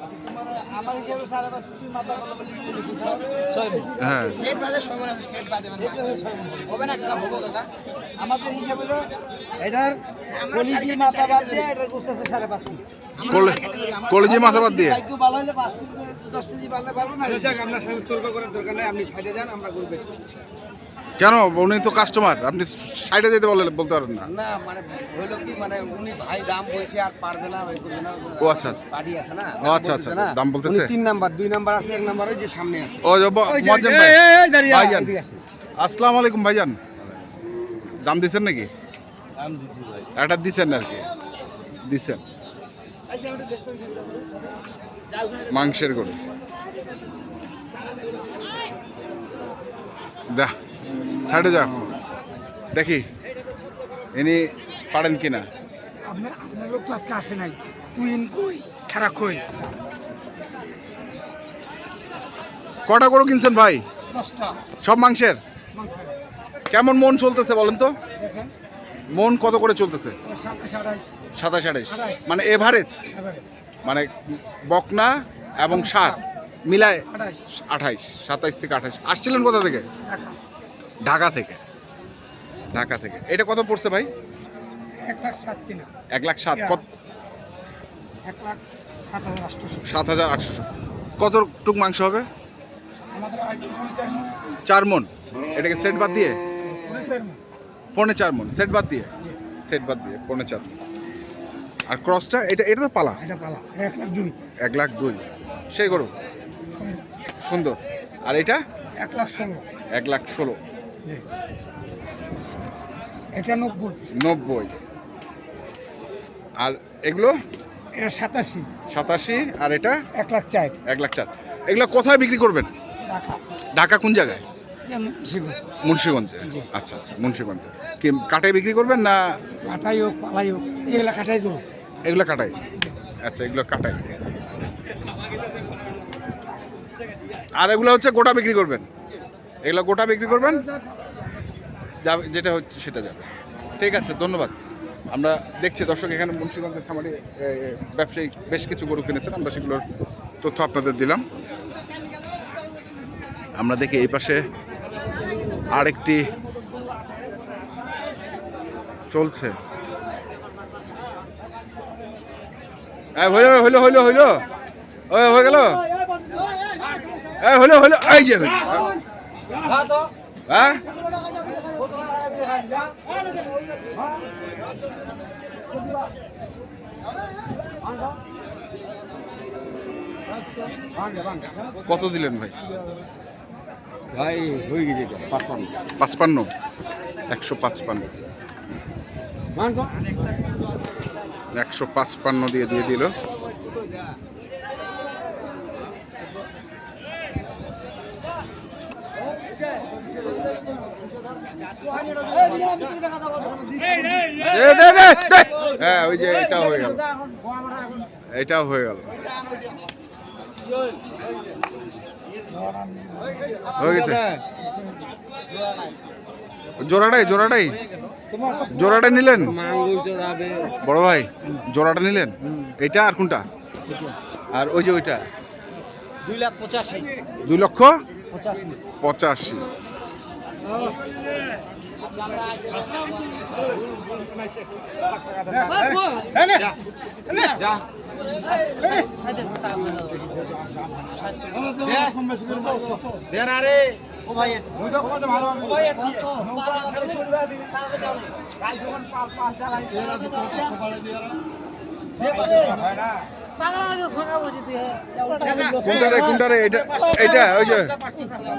আচ্ছা। হ্যাঁ। মন। আমাদের হিসাব হলো এটার কলিজি মাথা বাদ দিয়ে এটার গোস্ত আছে সাড়ে পাঁচ ফুট কলে- মাথা বাদ দিয়ে। ভালো হলে পাঁচ ফুট দশ কেজি বাড়লে পারব না? আচ্ছা, যাক আপনার সাথে তর্ক করার দরকার নেই আপনি সাইডে যান আমরা গরু বেচি। কেন? উনি তো কাস্টমার আপনি সাইডে যেতে বলে বলতে পারেন না। না মানে হলো কি মানে উনি ভাই দাম বলছে আর পারবে না ওই করবে না ও আচ্ছা, আচ্ছা। আছে না ও আচ্ছা, আচ্ছা, দাম বলতেছে? উনি তিন নাম্বার দুই নাম্বার আছে এক নাম্বার ওই যে সামনে আছে। ও এই, ভাই। ভাইজান। আসসালামু আলাইকুম ভাইজান। দাম দিচ্ছেন নাকি? দাম দিছি ভাই। একটা দিচ্ছেন আর কি। দিচ্ছেন মাংসের গরু দেখ সাইডে যাও। দেখি। ইনি পারেন কিনা? আপনার আপনার লোক তো আজকে আসে নাই। তুই কই? খারাপ কই? কটা গরু কিনছেন ভাই? সব মাংসের? কেমন মন চলতেছে বলেন তো? মন কত করে চলতেছে? সাতাশ আঠাশ। মানে এভারেজ মানে বকনা এবং সার মিলায় আঠাইশ সাতাইশ থেকে আঠাইশ আসছিলেন কোথা থেকে? ঢাকা থেকে। ঢাকা থেকে। এটা কত পড়ছে ভাই? এক লাখ সাত কিনা। এক লাখ সাত। কত? এক লাখ সাত হাজার আটশোশো। সাত হাজার আটশোশো। কত টুক মাংস হবে? চার মন। এটাকে সেট বাদ দিয়ে? পনেরো চার মণ। মন। সেট বাদ দিয়ে? সেট বাদ দিয়ে পৌনে চার মণ। আর ক্রসটা এটা এটা তো পালা? এটা পালা। এক লাখ দুই। এক লাখ দুই। সেই গরু? সুন্দর। আর এটা? এক লাখ ষোলো। এক লাখ ষোলো। এটা নব্বই। নব্বই আর এগুলো? এটা সাতাশি। সাতাশি আর এটা? এক লাখ চার। এক লাখ চার। এগুলো কোথায় বিক্রি করবেন? ঢাকা। কোন জায়গায়? মুন্সিগঞ্জে। আচ্ছা আচ্ছা মুন্সিগঞ্জে। কি কাটায় বিক্রি করবেন না? কাটাই হোক পালাই হোক এগুলা কাটাই দেবো এগুলো কাটাই? আচ্ছা এগুলো কাটাই। আর এগুলো হচ্ছে গোটা বিক্রি করবেন? এগুলো গোটা বিক্রি করবেন? যাবে, যেটা হচ্ছে সেটা যাবে। ঠিক আছে, ধন্যবাদ। আমরা দেখছি দর্শক এখানে মুন্সিগঞ্জের খামারে ব্যবসায়ী বেশ কিছু গরু কিনেছেন, আমরা সেগুলোর তথ্য আপনাদের দিলাম। আমরা দেখি এই পাশে আরেকটি চলছে। হইল হইল হইল হইল। হয়ে গেল? হইল হইল, এই যে। হ্যাঁ? কত দিলেন ভাই? ভাই হয়ে গেছে পাঁচপান্ন। পাঁচপান্ন? একশো পাঁচপান্ন। একশো পাঁচপান্ন দিয়ে দিয়ে দিল দে, দে, দে, দে। হ্যাঁ ওই যে এটাও হয়ে গেল। এটাও হয়ে গেল। হয়ে গেছে? জোড়াটাই জোড়াটাই। জোড়াটা নিলেন? বড় ভাই, জোড়াটা নিলেন? এটা আর কোনটা? আর ওই যে ওইটা? দুই দুই লক্ষ পঁচাশি পঁচাশি।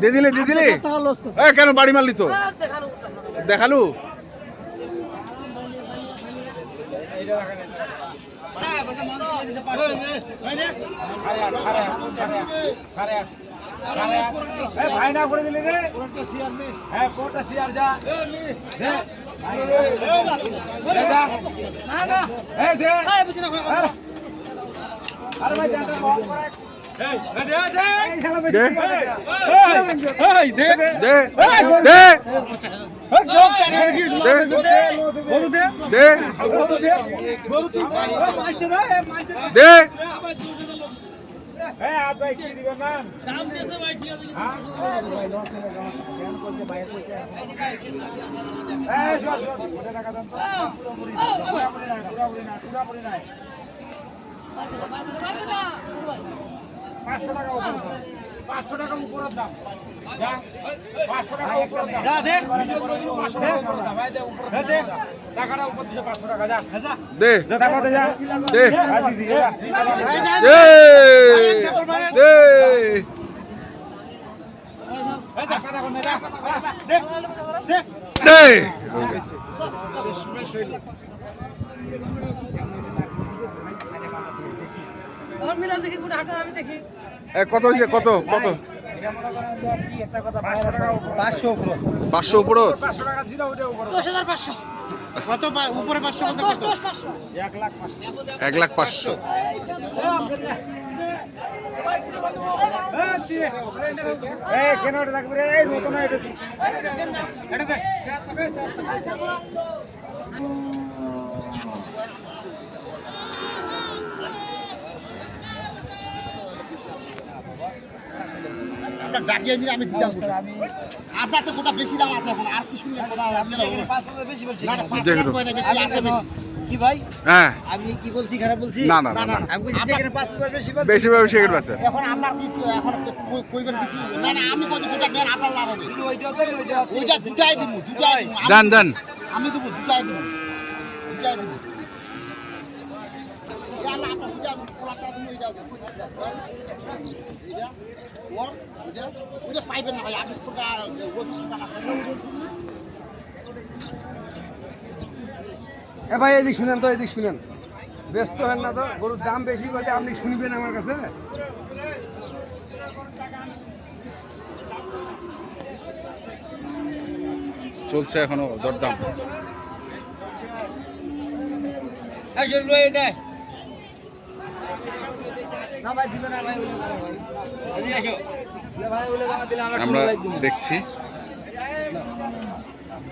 দিয়ে দিলি দিয়ে দিলি? কেন বাড়ি মারলি তো? দেখালু? ভাইনা করে দিলি রে হ্যাঁ কোটা শিয়ার যা দে দে যা না না এই আরে ভাই পুরোপুরি না পুরোপুরি না পুরোপুরি না পাঁচশো টাকা পাঁচশো টাকা উপর দাম। পাঁচশো টাকা উপর দাম। যা দে পাঁচশো টাকা উপর দাম। ভাই দে উপর দে টাকাটা উপর দিছে পাঁচশো টাকা যা। যা। দে। দে দে। দে হাজি দিয়ে যা দে দে টাকাটা কোন দে দে দে দে এ, কত হয়েছে? কত? কত? পাঁচশো উপর পাঁচশো উপরত পাঁচশো টাকা ছিল ওটা উপর কত উপরে পাঁচশো কত এক লাখ পাঁচশো। কেন ওটা রাখবি রে? এই নতুন এটা আপনার ডাকিয়ে দিলে আমি দিতাম আপনার তো গোটা বেশি দাম আছে এখন আর কি শুনলেন গোটা পাঁচ হাজার বেশি বলছি। না না পাঁচ হাজার কোনো। বেশি আমি আছে বেশি? কি ভাই? হ্যাঁ। আমি কি বলছি খারাপ বলছি? না না আমি বলছি যেখানে পাঁচ হাজার বেশি বলছি। বেশি ভাবে সেকেন্ড আছে এখন আপনার কি এখন কইবেন কিছু না না আমি বলছি গোটা দেন আপনার লাভ হবে। কিন্তু দেন, ওইটা ওইটা দুটাই দিব দুটাই দিব। দেন দেন। আমি দেবো দুটাই দিব। দুটাই দিব। আপনার দুটা পাইবেন না ভাই এ ভাই এদিক শুনেন তো এদিক শুনেন। ব্যস্ত হেন না তো গরুর দাম বেশি বলতে আপনি শুনবেন আমার কাছে। চলছে এখনও দরদাম। এই যে লয়ে নেয়। না ভাই দিবে না ভাই ওগুলো না ভাই। এদিকে আসো। না ভাই ওগুলো না দিলে আমার। দেখছি।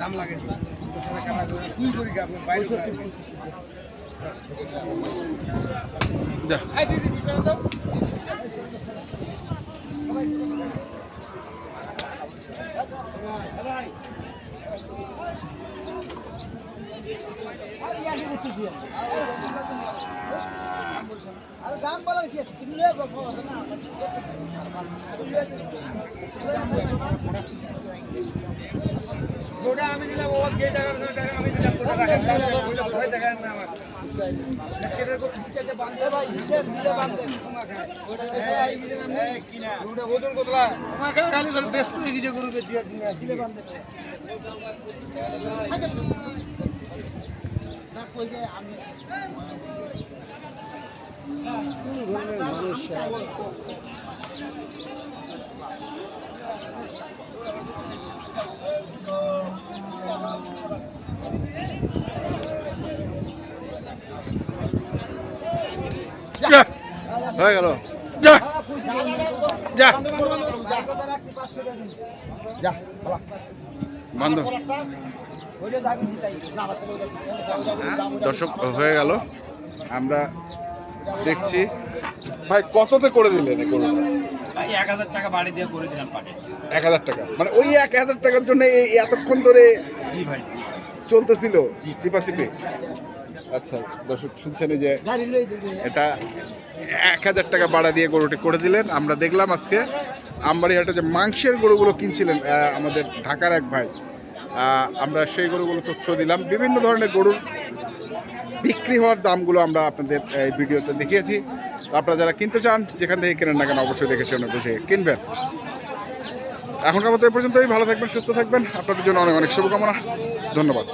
দাম লাগে। তুই করি। কি আপনি বাইরে যা আরে দাম বলার কি আছে তুমি লয়ে যাও কথা না গোটা আমি দিলাম ও যে টাকা টাকা আমি দিলাম তো টাকা ওইটা ভয় দেখা না আমার সেটা তো ঠিকঠাক বাঁধে ভাই দিছে দিলে বান্ধে এই কিনা গরুটা ওজন হয়ে গেল। যা। যা। কথা রাখছি 500 টাকা দিন যা বন্ধ পোলাটা ওইটা দাবি তাই না বাবা। ওইটা ওইটা দাম দর্শক, হয়ে গেল। আমরা দেখছি। ভাই, কততে করে দিলেন গরুটা? এক হাজার টাকা বাড়ি দিয়ে করে দিলাম এক হাজার টাকা। মানে ওই এক হাজার টাকার জন্য এতক্ষণ ধরে জি ভাই চলতেছিল? চিপা চিপে? আচ্ছা দর্শক শুনছেন যে এটা এক হাজার টাকা বাড়া দিয়ে গরুটি করে দিলেন। আমরা দেখলাম আজকে আমবাড়িহাটে যে মাংসের গরুগুলো কিনছিলেন আমাদের ঢাকার এক ভাই। আমরা সেই গরুগুলো তথ্য দিলাম। বিভিন্ন ধরনের গরুর বিক্রি হওয়ার দামগুলো আমরা আপনাদের এই ভিডিওতে দেখিয়েছি। আপনারা যারা কিনতে চান, যেখান থেকে কেনেন না কেন অবশ্যই দেখে সেখানে বুঝে কিনবেন। এখনকার মতো এই পর্যন্তই, ভালো থাকবেন, সুস্থ থাকবেন। আপনাদের জন্য অনেক অনেক শুভকামনা। ধন্যবাদ।